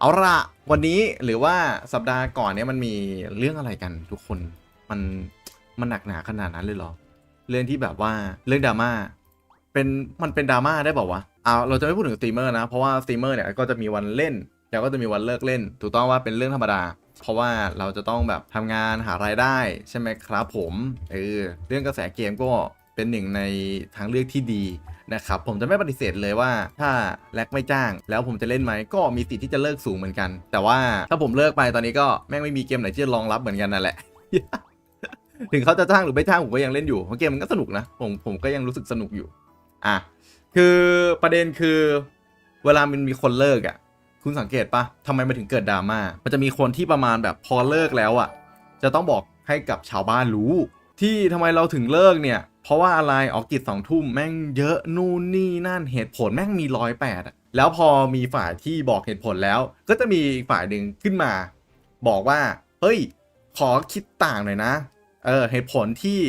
เอาละวันนี้หรือว่าสัปดาห์ก่อนเนี้ยมันมีเรื่องอะไรกันทุกคนมันมันหนักหนาขนาดนั้นเลยเหรอ เรื่องที่แบบว่าเรื่องดราม่าเป็นมันเป็นดราม่าได้บอกว่าเอาเราจะไม่พูดถึงสตรีมเมอร์นะ เพราะว่าสตรีมเมอร์เนี่ยก็จะมีวันเล่น แล้วก็จะมีวันเลิกเล่น ถูกต้องว่าเป็นเรื่องธรรมดา เพราะว่าเราจะต้องแบบทำงานหารายได้ใช่ไหมครับผมเออเรื่องกระแสเกมก็เป็นหนึ่งในทางเลือกที่ดี นะครับผมจะไม่ปฏิเสธเลยว่าถ้าแลกไม่จ้าง แล้วผมจะเล่นไหมก็มีสิทธิ์ที่จะเลิกสูงเหมือนกัน แต่ว่าถ้าผมเลิกไปตอนนี้ก็แม่งไม่มีเกมไหนที่จะรองรับเหมือนกันนั่นแหละถึงเขาจะจ้างหรือไม่จ้างผมก็ยังเล่นอยู่เพราะเกมมันก็สนุกนะผมผมก็ยังรู้สึกสนุกอยู่อะคือประเด็นคือเวลามันมีคนเลิกอะ คุณสังเกตปะทำไมมันถึงเกิดดราม่ามันจะมีคนที่ประมาณแบบพอเลิกแล้วอะ จะต้องบอกให้กับชาวบ้านรู้ ที่ทำไมเราถึงเลิกเนี่ย เพราะว่าอะไรออกกิจสองทุ่มแม่งเยอะนู่นนี่นั่นเหตุผลแม่งมีร้อยแปดอะแล้วพอมีฝ่ายที่บอกเหตุผลแล้ว ก็จะมีอีกฝ่ายหนึ่งขึ้นมา บอกว่า เฮ้ย ขอคิดต่างหน่อยนะ เออเหตุผลที่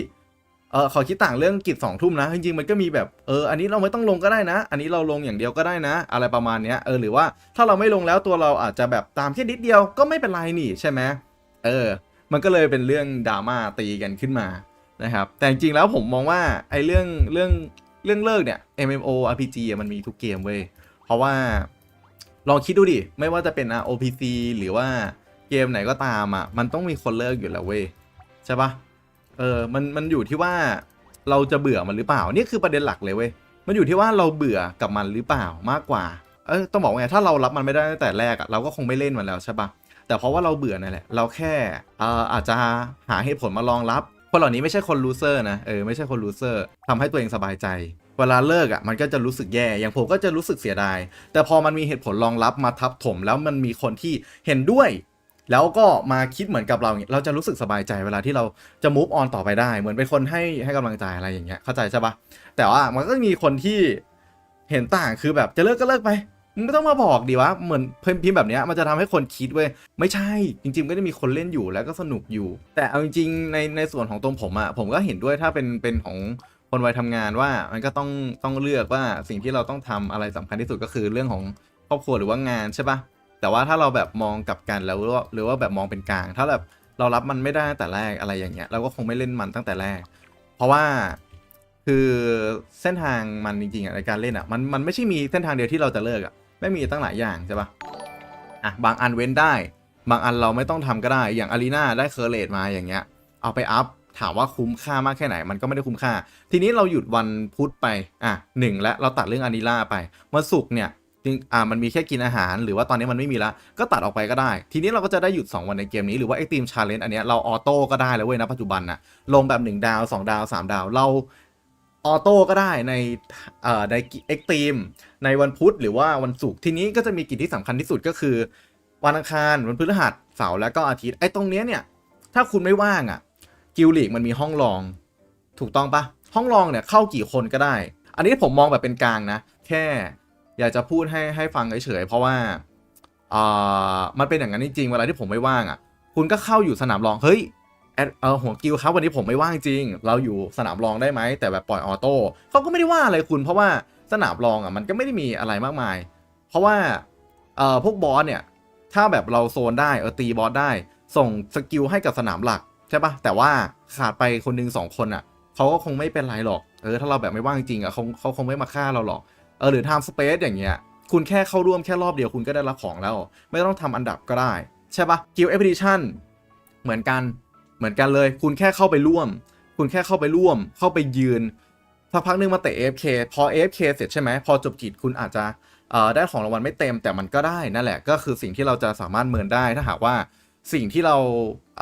เออขอคิดต่างเรื่องกิจสองทุ่มนะ จริงๆมันก็มีแบบเอออันนี้เราไม่ต้องลงก็ได้นะ อันนี้เราลงอย่างเดียวก็ได้นะ อะไรประมาณเนี้ยเออหรือว่าถ้าเราไม่ลงแล้วตัวเราอาจจะแบบตามแค่นิดเดียวก็ไม่เป็นไรนี่ใช่ไหมเออ มันก็เลยเป็นเรื่องดราม่าตีกันขึ้นมานะครับ แต่จริงๆแล้วผมมองว่าไอ้เรื่องเรื่องเรื่องเลิกเนี่ย MMO RPG อะมันมีทุกเกมเว้ย เพราะว่าลองคิดดูดิ ไม่ว่าจะเป็น ROPC หรือว่าเกมไหนก็ตามอะ มันต้องมีคนเลิกอยู่แล้วเว้ย ใช่ปะเออ มันมันอยู่ที่ว่าเราจะเบื่อมันหรือเปล่า นี่คือประเด็นหลักเลยเว้ย มันอยู่ที่ว่าเราเบื่อกับมันหรือเปล่ามากกว่า เออต้องบอกไง ถ้าเรารับมันไม่ได้ตั้งแต่แรกอะ เราก็คงไม่เล่นมันแล้วใช่ปะ แต่เพราะว่าเราเบื่อนั่นแหละ เราแค่อาจจะหาเหตุผลมารองรับคนเหล่านี้ไม่ใช่คนลูเซอร์นะ เออไม่ใช่คนลูเซอร์ทำให้ตัวเองสบายใจ เวลาเลิกอะมันก็จะรู้สึกแย่ อย่างผมก็จะรู้สึกเสียดาย แต่พอมันมีเหตุผลรองรับมาทับถม แล้วมันมีคนที่เห็นด้วย แล้วก็มาคิดเหมือนกับเราเนี่ยเราจะรู้สึกสบายใจเวลาที่เราจะ move on ต่อไปได้ เหมือนเป็นคนให้ให้กำลังใจอะไรอย่างเงี้ย เข้าใจใช่ปะแต่ว่ามันก็มีคนที่เห็นต่างคือแบบจะเลิกก็เลิกไป มึงไม่ต้องมาบอกดีวะเหมือนพิมพ์แบบเนี้ยมันจะทำให้คนคิดเว้ยไม่ใช่ จริง ๆ ก็จะมีคนเล่นอยู่แล้วก็สนุกอยู่ แต่เอาจริงๆในในส่วนของตรงผมอะผมก็เห็นด้วยถ้าเป็นเป็นของคนวัยทำงานว่ามันก็ต้องต้องเลือกว่าสิ่งที่เราต้องทำอะไรสำคัญที่สุดก็คือเรื่องของครอบครัวหรือว่างานใช่ปะแต่ว่าถ้าเราแบบมองกลับกันแล้วหรือว่าแบบมองเป็นกลาง ถ้าแบบเรารับมันไม่ได้ตั้งแต่แรกอะไรอย่างเงี้ยเราก็คงไม่เล่นมันตั้งแต่แรก เพราะว่าคือเส้นทางมันจริงๆในการเล่นอะมันมันไม่ใช่มีเส้นทางเดียวที่เราจะเลิกอะ ไม่มีตั้งหลายอย่างใช่ปะอะบางอันเว้นได้ บางอันเราไม่ต้องทำก็ได้อย่างอารีนาได้เคอร์เลตมาอย่างเงี้ย เอาไปอัพถามว่าคุ้มค่ามากแค่ไหนมันก็ไม่ได้คุ้มค่า ทีนี้เราหยุดวันพุธไปอะหนึ่งและเราตัดเรื่องอารีนาไปวันศุกร์เนี่ยจริงอ่ามันมีแค่กินอาหารหรือว่าตอนนี้มันไม่มีละก็ตัดออกไปก็ได้ ทีนี้เราก็จะได้หยุด 2 วันในเกมนี้หรือว่าไอทีมชาเลนจ์อันเนี้ยเราออโต้ก็ได้แล้วเว้ยนะปัจจุบันน่ะลงแบบ 1 ดาว 2 ดาว 3 ดาว เรา ออโต้ก็ได้ในในเอ็กตีมในวันพุธหรือว่าวันศุกร์ทีนี้ก็จะมีกิจที่สำคัญที่สุดก็คือ วันอังคารวันพฤหัสเสาร์แล้วก็อาทิตย์ไอ้ตรงเนี้ยเนี่ยถ้าคุณไม่ว่างอะ่ะกิลลีกมันมีห้องรอง ถูกต้องปะห้องรองเนี่ยเข้ากี่คนก็ได้ อันนี้ผมมองแบบเป็นกลางนะ แค่อยากจะพูดให้ให้ฟังเฉยๆเพราะว่าอ่ามันเป็นอย่างนั้นจริงๆเวลาที่ผมไม่ว่างอะ่ะ คุณก็เข้าอยู่สนามรองเฮ้ย แอดเออหัวกิลครับวันนี้ผมไม่ว่างจริง เราอยู่สนามรองได้ไหมแต่แบบปล่อยออโต้เขาก็ไม่ได้ว่าอะไรคุณ เพราะว่าสนามรองอะมันก็ไม่ได้มีอะไรมากมาย เพราะว่าเอ่อพวกบอสเนี่ย ถ้าแบบเราโซนได้เออตีบอสได้ ส่งสกิลให้กับสนามหลักใช่ปะแต่ว่าขาดไปคนหนึ่งสองคนอะเขาก็คงไม่เป็นไรหรอกเออถ้าเราแบบไม่ว่างจริงอะเขาเขาคงไม่มาฆ่าเราหรอกเออหรือ time space อย่างเงี้ยคุณแค่เข้าร่วมแค่รอบเดียวคุณก็ได้รับของแล้ว ไม่ต้องทำอันดับก็ได้ ใช่ปะ Guild Expedition เหมือนกัน เหมือนกันเลย คุณแค่เข้าไปร่วม คุณแค่เข้าไปร่วม เข้าไปยืนสักพักนึงมาเตะ AFK พอ AFK เสร็จใช่ไหมพอจบกิจคุณอาจจะได้ของรางวัลไม่เต็มแต่มันก็ได้นั่นแหละก็คือสิ่งที่เราจะสามารถเมินได้ถ้าหากว่าสิ่งที่เราเ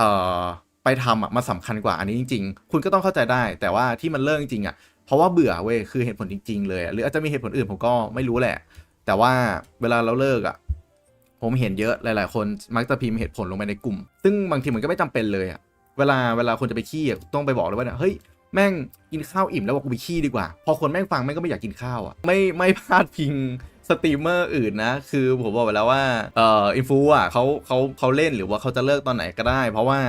ไปทำอะมันสำคัญกว่าอันนี้จริง ๆ คุณก็ต้องเข้าใจได้ แต่ว่าที่มันเลิกจริงๆอะเพราะว่าเบื่อเว้ยคือเหตุผลจริง ๆ เลยหรืออาจจะมีเหตุผลอื่นผมก็ไม่รู้แหละ แต่ว่าเวลาเราเลิกอะผมเห็นเยอะหลาย ๆ คนมักจะพิมพ์เหตุผลลงไปในกลุ่ม ซึ่งบางทีมันก็ไม่จำเป็นเลยอะ เวลาเวลาคนจะไปขี้อะต้องไปบอกเลยว่าเนี่ยเฮ้ยแม่งกินข้าวอิ่มแล้วว่ากูไปขี้ดีกว่า พอคนแม่งฟังแม่งก็ไม่อยากกินข้าวอะไม่ไม่พลาดพิงสตรีมเมอร์อื่นนะ คือผมบอกไปแล้วว่าเอ่ออินฟูอะเขาเขาเขาเล่นหรือว่าเขาจะเลิกตอนไหนก็ได้ เพราะว่า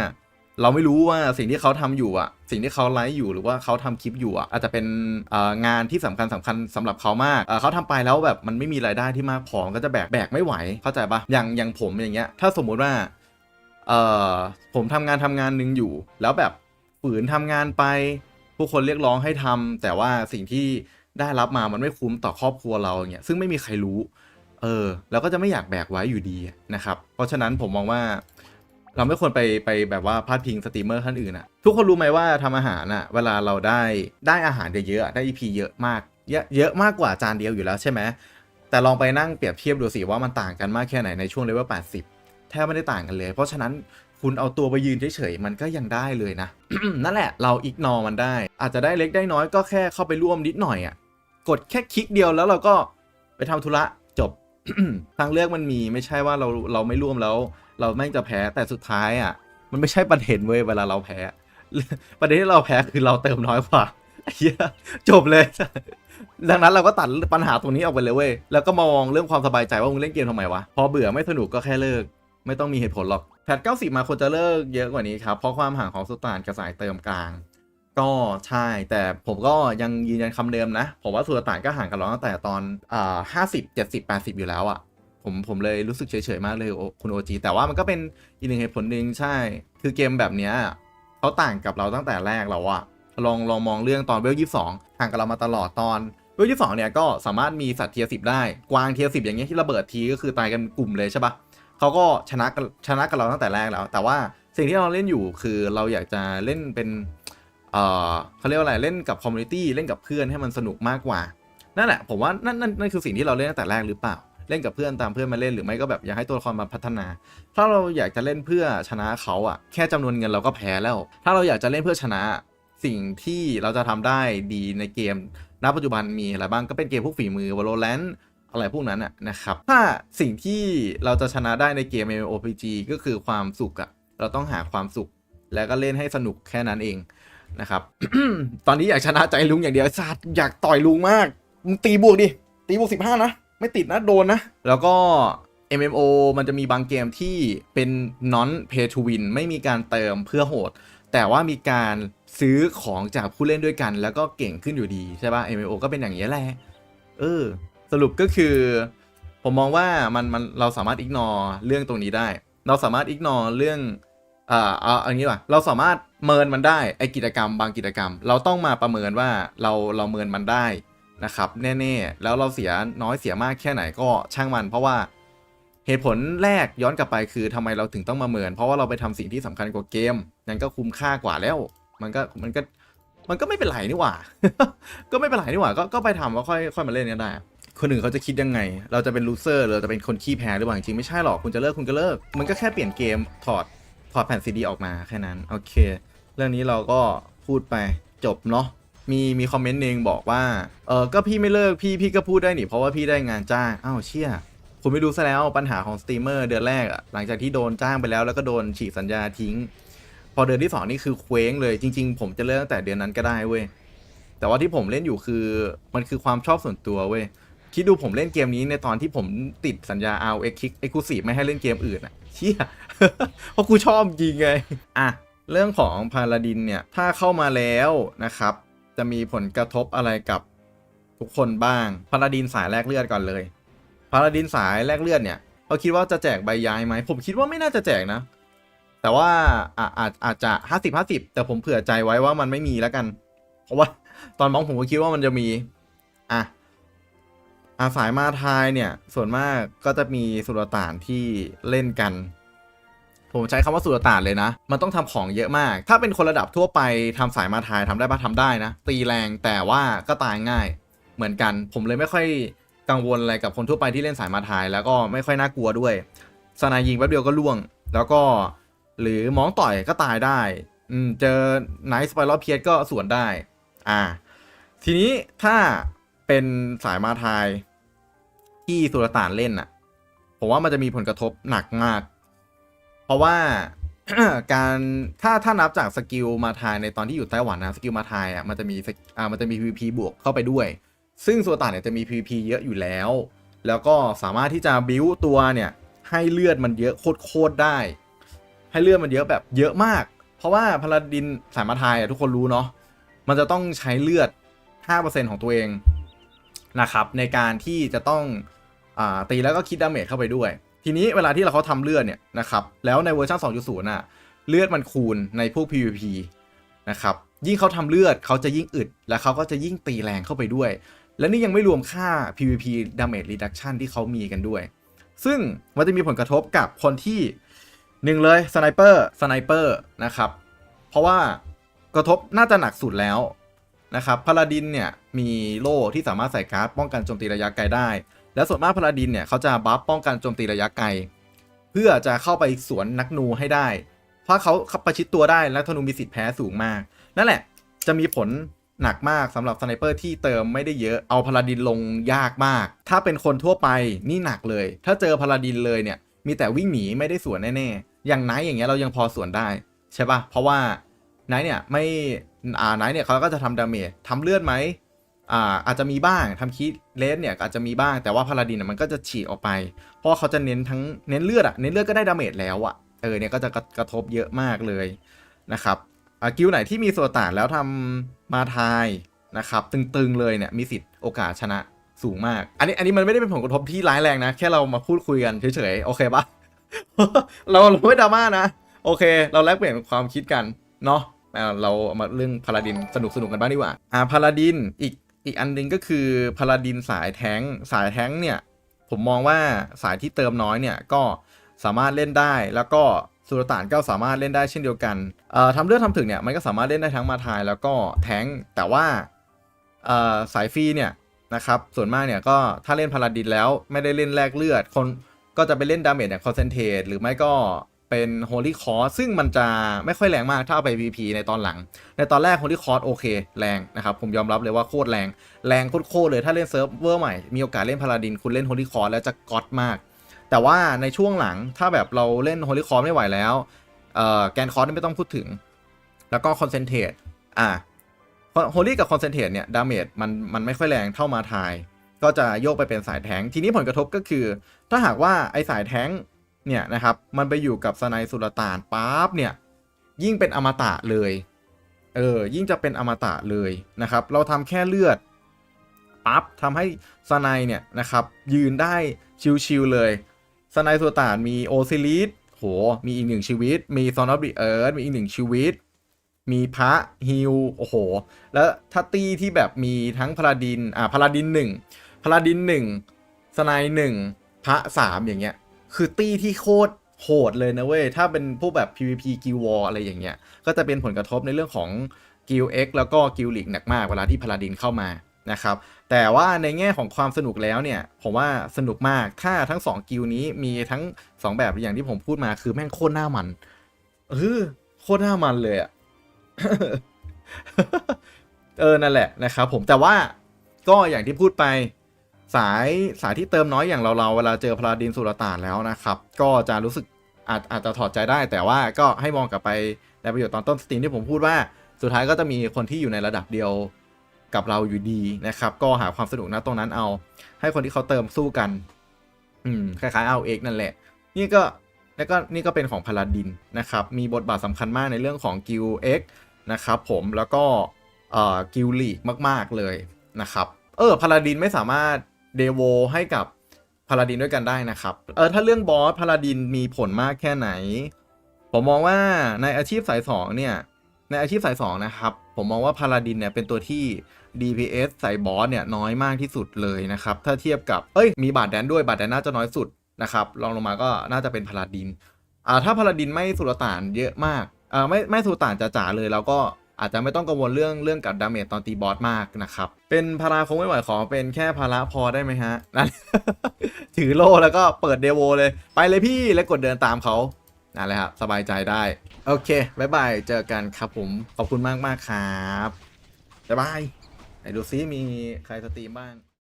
เราไม่รู้ว่าสิ่งที่เขาทำอยู่อะ สิ่งที่เขาไลฟ์อยู่หรือว่าเขาทำคลิปอยู่อะอาจจะเป็นงานที่สำคัญสำคัญสำหรับเขามากเขาทำไปแล้วแบบมันไม่มีรายได้ที่มากพอก็จะแบกแบกไม่ไหวเข้าใจปะอย่างอย่างผมอย่างเงี้ยถ้าสมมุติว่า เอ่อผมทำงานทำงานหนึ่งอยู่ แล้วแบบฝืนทำงานไป ผู้คนเรียกร้องให้ทำแต่ว่าสิ่งที่ได้รับมามันไม่คุ้มต่อครอบครัวเราอย่างเงี้ยซึ่งไม่มีใครรู้เออเราก็จะไม่อยากแบกไว้อยู่ดีนะครับ เพราะฉะนั้นผมมองว่า เราไม่ควรไปไปแบบว่าพาดพิงสตรีมเมอร์ท่านอื่นอะทุกคนรู้ไหมว่าทำอาหารอะเวลาเราได้ได้อาหารเยอะๆอะได้ EP เยอะมากเยอะเยอะมากกว่าจานเดียวอยู่แล้วใช่ไหมแต่ลองไปนั่งเปรียบเทียบดูสิว่ามันต่างกันมากแค่ไหนในช่วงเลเวล80 แทบไม่ได้ต่างกันเลย เพราะฉะนั้นคุณเอาตัวไปยืนเฉยๆมันก็ยังได้เลยนะ นั่นแหละเราอิกนอมันได้ อาจจะได้เล็กได้น้อยก็แค่เข้าไปร่วมนิดหน่อยอะกดแค่คลิกเดียวแล้วเราก็ไปทำธุระจบทางเลือกมันมีไม่ใช่ว่าเราเราไม่ร่วมแล้ว เราแม่งจะแพ้แต่สุดท้ายอะ มันไม่ใช่ประเด็นเว้ยเวลาเราแพ้ ประเด็นที่เราแพ้คือเราเติมน้อยกว่าเหี้ยจบเลย ดังนั้นเราก็ตัดปัญหาตรงนี้ออกไปเลยเว้ยแล้วก็มองเรื่องความสบายใจว่ามึงเล่นเกมทำไมวะพอเบื่อไม่สนุกก็แค่เลิก ไม่ต้องมีเหตุผลหรอก แพท 90 มาควรจะเลิกเยอะกว่านี้ครับ เพราะความห่างของสุตานกับสายเติมกลาง ก็ใช่ แต่ผมก็ยังยืนยันคำเดิมนะ ผมว่าสุตานก็ห่างกันเราตั้งแต่ตอนอ่าห้าสิบเจ็ดสิบแปดสิบอยู่แล้วอะผมผมเลยรู้สึกเฉยๆมากเลยโอคุณโอจีแต่ว่ามันก็เป็นอีกหนึ่งเหตุผลหนึ่งใช่ คือเกมแบบเนี้ยเขาต่างกับเราตั้งแต่แรกแล้วอะลองลองมองเรื่องตอนเวลยี่สองห่างกับเรามาตลอดตอนเวลยี่สองเนี่ยก็สามารถมีสัตว์เทียสิบได้กวางเทียสิบอย่างเงี้ยที่ระเบิดทีก็คือตายกันกลุ่มเลยใช่ปะ เขาก็ชนะกันชนะกับเราตั้งแต่แรกแล้ว แต่ว่าสิ่งที่เราเล่นอยู่คือเราอยากจะเล่นเป็นเออเขาเรียกว่าอะไรเล่นกับคอมมูนิตี้เล่นกับเพื่อนให้มันสนุกมากกว่านั่นแหละผมว่านั่นนั่นนั่นคือสิ่งที่เราเล่นตั้งแต่แรกหรือเปล่า เล่นกับเพื่อนตามเพื่อนมาเล่นหรือไม่ก็แบบอยากให้ตัวละครมาพัฒนา ถ้าเราอยากจะเล่นเพื่อชนะเขาอะแค่จำนวนเงินเราก็แพ้แล้ว ถ้าเราอยากจะเล่นเพื่อชนะสิ่งที่เราจะทำได้ดีในเกมณปัจจุบันมีอะไรบ้างก็เป็นเกมพวกฝีมือ Valorant อะไรพวกนั้นอะนะครับ ถ้าสิ่งที่เราจะชนะได้ในเกม MMORPG ก็คือความสุขอะเราต้องหาความสุข แล้วก็เล่นให้สนุกแค่นั้นเองนะครับ ตอนนี้อยากชนะใจลุงอย่างเดียวไอ้สัตว์อยากต่อยลุงมากมึงตีบวกดิ ตีบวกสิบห้านะ ไม่ติดนะโดนนะ แล้วก็ MMO มันจะมีบางเกมที่เป็น non pay to win ไม่มีการเติมเพื่อโหด แต่ว่ามีการซื้อของจากผู้เล่นด้วยกัน แล้วก็เก่งขึ้นอยู่ดีใช่ป่ะ MMO ก็เป็นอย่างนี้แหละ เออ สรุปก็คือ ผมมองว่ามันมันเราสามารถ ignore เรื่องตรงนี้ได้ เราสามารถ ignore เรื่องอ่าเอาเอางี้ว่ะเราสามารถเมินมันได้ไอกิจกรรม บางกิจกรรม เราต้องมาประเมินว่าเราเราเมินมันได้นะครับแน่ๆแล้วเราเสียน้อยเสียมากแค่ไหนก็ช่างมัน เพราะว่าเหตุผลแรกย้อนกลับไปคือทำไมเราถึงต้องมาเมิน เพราะว่าเราไปทำสิ่งที่สำคัญกว่าเกมนั่นก็คุ้มค่ากว่าแล้ว มันก็มันก็มันก็ไม่เป็นไรนี่หว่า ก็ไม่เป็นไรนี่หว่า ก็ก็ไปทำแล้วค่อยค่อยมาเล่นกันได้ คนอื่นเขาจะคิดยังไง เราจะเป็นลูเซอร์เราจะเป็นคนขี้แพ้หรือเปล่าจริงๆไม่ใช่หรอกคุณจะเลิกคุณก็เลิก มันก็แค่เปลี่ยนเกมถอดถอดแผ่นซีดีออกมาแค่นั้นโอเค เรื่องนี้เราก็พูดไปจบเนาะมีมีคอมเมนต์หนึ่งบอกว่าเออก็พี่ไม่เลิกพี่พี่ก็พูดได้นี่เพราะว่าพี่ได้งานจ้างอ้าวเชี่ยคุณไม่รู้ซะแล้วปัญหาของสตรีมเมอร์เดือนแรกอะหลังจากที่โดนจ้างไปแล้วแล้วก็โดนฉีกสัญญาทิ้ง พอเดือนที่สองนี่คือเคว้งเลยจริง ๆ ผมจะเลิกตั้งแต่เดือนนั้นก็ได้เว้ยแต่ว่าที่ผมเล่นอยู่คือมันคือความชอบส่วนตัวเว้ย คิดดูผมเล่นเกมนี้ในตอนที่ผมติดสัญญา RX คิก Exclusive ไม่ให้เล่นเกมอื่นอะเชี่ยเพราะกูชอบจริงไง อะ เรื่องของพาลาดินเนี่ย ถ้าเข้ามาแล้วนะครับ จะมีผลกระทบอะไรกับทุกคนบ้างพาลาดินสายแลกเลือดก่อนเลยพาลาดินสายแลกเลือดเนี่ยเขาคิดว่าจะแจกใบย้ายไหมผมคิดว่าไม่น่าจะแจกนะ แต่ว่าอาอาจอาจจะห้าสิบห้าสิบแต่ผมเผื่อใจไว้ว่ามันไม่มีแล้วกัน เพราะว่าตอนมองผมก็คิดว่ามันจะมี อะ อาสายมาทายเนี่ย ส่วนมากก็จะมีสุลต่านที่เล่นกัน ผมใช้คำว่าสุลต่านเลยนะ มันต้องทำของเยอะมาก ถ้าเป็นคนระดับทั่วไปทำสายมาทายทำได้ปะทำได้นะ ตีแรงแต่ว่าก็ตายง่าย เหมือนกัน ผมเลยไม่ค่อยกังวลอะไรกับคนทั่วไปที่เล่นสายมาทาย แล้วก็ไม่ค่อยน่ากลัวด้วยสนายยิงแป๊บเดียวก็ล่วง แล้วก็หรือมองต่อยก็ตายได้ อืมเจอไนท์สไปรอเพียสก็สวนได้ อ่า ทีนี้ถ้า เป็นสายมาทายที่สุลต่านเล่นน่ะผมว่ามันจะมีผลกระทบหนักมาก เพราะว่าการถ้าถ้านับจากสกิลมาทายในตอนที่อยู่ไต้หวันนะสกิลมาทายอะมันจะมีอ่ามันจะมี PVP บวกเข้าไปด้วย ซึ่งสุลต่านเนี่ยจะมี PVP เยอะอยู่แล้ว แล้วก็สามารถที่จะบิวตัวเนี่ยให้เลือดมันเยอะโคตรได้ ให้เลือดมันเยอะแบบเยอะมาก เพราะว่าพาราดินสายมาทายอะทุกคนรู้เนาะมันจะต้องใช้เลือด 5%ของตัวเอง นะครับในการที่จะต้องอตีแล้วก็คิดดาเมจเข้าไปด้วย ทีนี้เวลาที่เราเขาทำเลือดเนี่ยนะครับแล้วในเวอร์ชัน2.0น่ะเลือดมันคูณในพวก PVP นะครับยิ่งเขาทำเลือดเขาจะยิ่งอึด และเขาก็จะยิ่งตีแรงเข้าไปด้วย และนี่ยังไม่รวมค่า PVP damage reduction ที่เขามีกันด้วย ซึ่งมันจะมีผลกระทบกับคนที่หนึ่งเลยสไนเปอร์สไนเปอร์นะครับ เพราะว่ากระทบน่าจะหนักสุดแล้ว นะครับพาลาดินเนี่ยมีโล่ที่สามารถใส่การ์ดป้องกันโจมตีระยะไกลได้ และส่วนมากพาลาดินเนี่ยเขาจะบัฟป้องกันโจมตีระยะไกล เพื่อจะเข้าไปสวนนักนูให้ได้ เพราะเขาขับประชิดตัวได้และธนูมีสิทธิ์แพ้สูงมาก นั่นแหละจะมีผลหนักมากสำหรับสไนเปอร์ที่เติมไม่ได้เยอะเอาพาลาดินลงยากมาก ถ้าเป็นคนทั่วไปนี่หนักเลย ถ้าเจอพาลาดินเลยเนี่ยมีแต่วิ่งหนีไม่ได้สวนแน่ๆอย่างไนท์อย่างเงี้ยเรายังพอสวนได้ใช่ปะเพราะว่า ไนท์เนี่ยไม่อ่าไนท์เนี่ยเขาก็จะทำดาเมจทำเลือดไหมอ่าอาจจะมีบ้างทำคีเลสเนี่ยอาจจะมีบ้างแต่ว่าพาลาดินนะมันก็จะฉีกออกไป เพราะเขาจะเน้นทั้งเน้นเลือดอะเน้นเลือดก็ได้ดาเมจแล้วอะเออเนี่ยก็จะกระกระทบเยอะมากเลยนะครับอ่ากิลไหนที่มีโซตานแล้วทำมาทายนะครับตึงๆเลยเนี่ยมีสิทธิ์โอกาสชนะสูงมาก อันนี้อันนี้มันไม่ได้เป็นผลกระทบที่ร้ายแรงนะ แค่เรามาพูดคุยกันเฉยๆ โอเคปะเราไม่ดราม่านะ โอเค เราแลกเปลี่ยนความคิดกัน เนาะ อ่าเรามาเรื่องพาราดินสนุกสนุกกันบ้างดีกว่าอ่าพาราดินอีกอีกอันหนึงก็คือพาราดินสายแท้งสายแท้งเนี่ยผมมองว่าสายที่เติมน้อยเนี่ยก็สามารถเล่นได้แล้วก็สุลต่านก็สามารถเล่นได้เช่นเดียวกันเอ่อทำเลือดทำถึงเนี่ยมันก็สามารถเล่นได้ทั้งมาทายแล้วก็แท้งแต่ว่าเอ่อสายฟรีเนี่ยนะครับส่วนมากเนี่ยก็ถ้าเล่นพาราดินแล้วไม่ได้เล่นแลกเลือดคนก็จะไปเล่นดาเมจเนี่ยคอนเซนเทรตหรือไม่ก็ เป็นโฮลี่คอร์ซึ่งมันจะไม่ค่อยแรงมากถ้าเอาไป VP ในตอนหลัง ในตอนแรกโฮลี่คอร์โอเค แรงนะครับ ผมยอมรับเลยว่าโคตรแรง แรงโคตรเลยถ้าเล่นเซิร์ฟเวอร์ใหม่ มีโอกาสเล่นพาราดิน คุณเล่นโฮลี่คอร์แล้วจะก๊อตมาก แต่ว่าในช่วงหลังถ้าแบบเราเล่นโฮลี่คอร์ไม่ไหวแล้วแกนคอร์ไม่ต้องพูดถึง แล้วก็คอนเซนเทรตอะโฮลี่กับคอนเซนเทรตเนี่ยดาเมจมันมันไม่ค่อยแรงเท่ามาทาย ก็จะโยกไปเป็นสายแทง ทีนี้ผลกระทบก็คือ ถ้าหากว่าไอสายแทง เนี่ยนะครับมันไปอยู่กับสไนสุลต่านปั๊บเนี่ยยิ่งเป็นอมตะเลยเออยิ่งจะเป็นอมตะเลยนะครับ เราทำแค่เลือดปั๊บทำให้สไนเนี่ยนะครับยืนได้ชิวๆเลยสไนสุลต่านมีโอซิลิสโหมีอีกหนึ่งชีวิต มีซอนอฟบิเอิร์มีอีกหนึ่งชีวิต มีพระฮิวโอ้โห แล้วทัตตี้ที่แบบมีทั้งพาราดินอ่าพาราดินหนึ่งพาราดินหนึ่งสไนหนึ่งพระสามอย่างเงี้ย คือตี้ที่โคตรโหดเลยนะเว้ย ถ้าเป็นพวกแบบ PVP กิลวอลอะไรอย่างเงี้ย ก็จะเป็นผลกระทบในเรื่องของกิล X แล้วก็กิลลิกหนักมากเวลาที่พาราดินเข้ามานะครับ แต่ว่าในแง่ของความสนุกแล้วเนี่ย ผมว่าสนุกมาก ถ้าทั้ง 2 กิลนี้มีทั้ง 2 แบบอย่างที่ผมพูดมาคือแม่งโคตรหน้ามันเออโคตรหน้ามันเลยอะเออนั่นแหละนะครับผมแต่ว่าก็อย่างที่พูดไป สายสายที่เติมน้อยอย่างเราเราเวลาเจอพลาดินสุลต่านแล้วนะครับ ก็จะรู้สึกอาจอาจจะถอดใจได้แต่ว่าก็ให้มองกลับไปในประโยชน์ตอนต้นสตรีมที่ผมพูดว่าสุดท้ายก็จะมีคนที่อยู่ในระดับเดียวกับเราอยู่ดีนะครับ ก็หาความสนุกนะตรงนั้นเอา ให้คนที่เขาเติมสู้กัน อืมคล้ายๆเอาเอกนั่นแหละ นี่ก็แล้วก็นี่ก็เป็นของพลาดินนะครับ มีบทบาทสำคัญมากในเรื่องของกิลเอ็กนะครับผมแล้วก็กิลลีกมาก ๆเลยนะครับ เออพลาดินไม่สามารถ เดโวให้กับพาลาดินด้วยกันได้นะครับ เออถ้าเรื่องบอสพาลาดินมีผลมากแค่ไหน ผมมองว่าในอาชีพสายสองเนี่ย ในอาชีพสายสองนะครับ ผมมองว่าพาลาดินเนี่ยเป็นตัวที่ DPS ใส่บอสเนี่ยน้อยมากที่สุดเลยนะครับ ถ้าเทียบกับ เอ้ย มีบาดแดนด้วยบาดแดนน่าจะน้อยสุดนะครับรองลงมาก็น่าจะเป็นพาลาดิน อ่าถ้าพาลาดินไม่สุลต่านเยอะมาก อ่าไม่ไม่สุลต่านจ๋าๆเลยแล้วก็ อาจจะไม่ต้องกังวลเรื่องเรื่องกับดาเมจตอนตีบอสมากนะครับ เป็นพาราคงไม่ไหวขอเป็นแค่พาราพอได้ไหมฮะนั่นถือโล่แล้วก็เปิดเดโวเลย ไปเลยพี่แล้วกดเดินตามเขานั่นแหละครับสบายใจได้ โอเคบายบายเจอกันครับผม ขอบคุณมากมากครับบ๊ายบายไหนดูซิมีใครสตรีมบ้าง